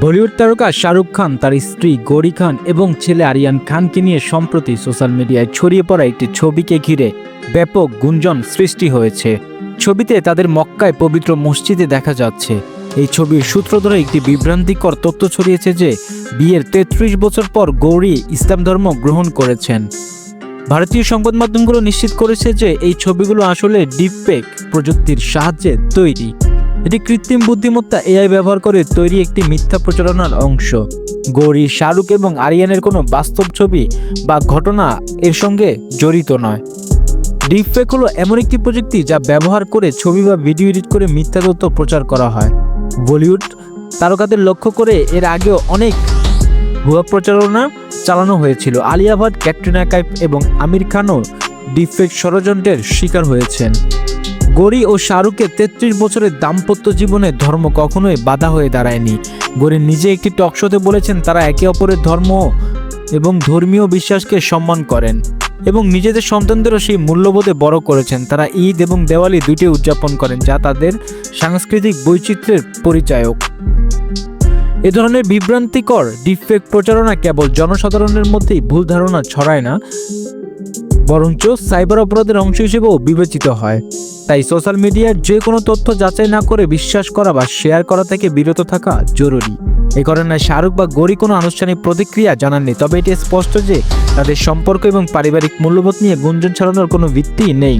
বলিউড তারকা শাহরুখ খান, তার স্ত্রী গৌরী খান এবং ছেলে আরিয়ান খানকে নিয়ে সম্প্রতি সোশ্যাল মিডিয়ায় ছড়িয়ে পড়া একটি ছবিকে ঘিরে ব্যাপক গুঞ্জন সৃষ্টি হয়েছে। ছবিতে তাদের মক্কায় পবিত্র মসজিদে দেখা যাচ্ছে। এই ছবির সূত্র ধরে একটি বিভ্রান্তিকর তথ্য ছড়িয়েছে যে, বিয়ের তেত্রিশ বছর পর গৌরী ইসলাম ধর্ম গ্রহণ করেছেন। ভারতীয় সংবাদ মাধ্যমগুলো নিশ্চিত করেছে যে, এই ছবিগুলো আসলে ডিপফেক প্রযুক্তির সাহায্যে তৈরি। এটি কৃত্রিম বুদ্ধিমত্তা এআই ব্যবহার করে তৈরি একটি মিথ্যা প্রচারণার অংশ। গৌরী, শাহরুখ এবং আরিয়ানের কোনো বাস্তব ছবি বা ঘটনা এর সঙ্গে জড়িত নয়। ডিপফেক হলো এমন একটি প্রযুক্তি যা ব্যবহার করে ছবি বা ভিডিও এডিট করে মিথ্যা তথ্য প্রচার করা হয়। বলিউড তারকাদের লক্ষ্য করে এর আগেও অনেক ভুয়া প্রচারণা চালানো হয়েছিল। আলিয়া ভাট, ক্যাটরিনা কাইফ এবং আমির খানও ডিফেক ষড়যন্ত্রের শিকার হয়েছেন। গৌরী ও শাহরুখের তেত্রিশ বছরের দাম্পত্য জীবনে ধর্ম কখনোই বাধা হয়ে দাঁড়ায়নি। গরি নিজে একটি টক শোতে বলেছেন, তারা একে অপরের ধর্ম এবং ধর্মীয় বিশ্বাসকে সম্মান করেন এবং নিজেদের সন্তানদেরও সেই মূল্যবোধে বড় করেছেন। তারা ঈদ এবং দেওয়ালি দুটি উদযাপন করেন, যা তাদের সাংস্কৃতিক বৈচিত্র্যের পরিচায়ক। এ ধরনের বিভ্রান্তিকর ডিফেক্ট প্রচারণা কেবল জনসাধারণের মধ্যেই ভুল ধারণা ছড়ায় না বরঞ্চ সাইবার অপরাধের অংশ হিসেবেও বিবেচিত হয়। তাই সোশ্যাল মিডিয়ার যে কোনো তথ্য যাচাই না করে বিশ্বাস করা বা শেয়ার করা থেকে বিরত থাকা জরুরি। এ কারণে শাহরুখ বা গৌরী কোনো আনুষ্ঠানিক প্রতিক্রিয়া জানাননি, তবে এটি স্পষ্ট যে তাদের সম্পর্ক এবং পারিবারিক মূল্যবোধ নিয়ে গুঞ্জন ছড়ানোর কোনো ভিত্তি নেই।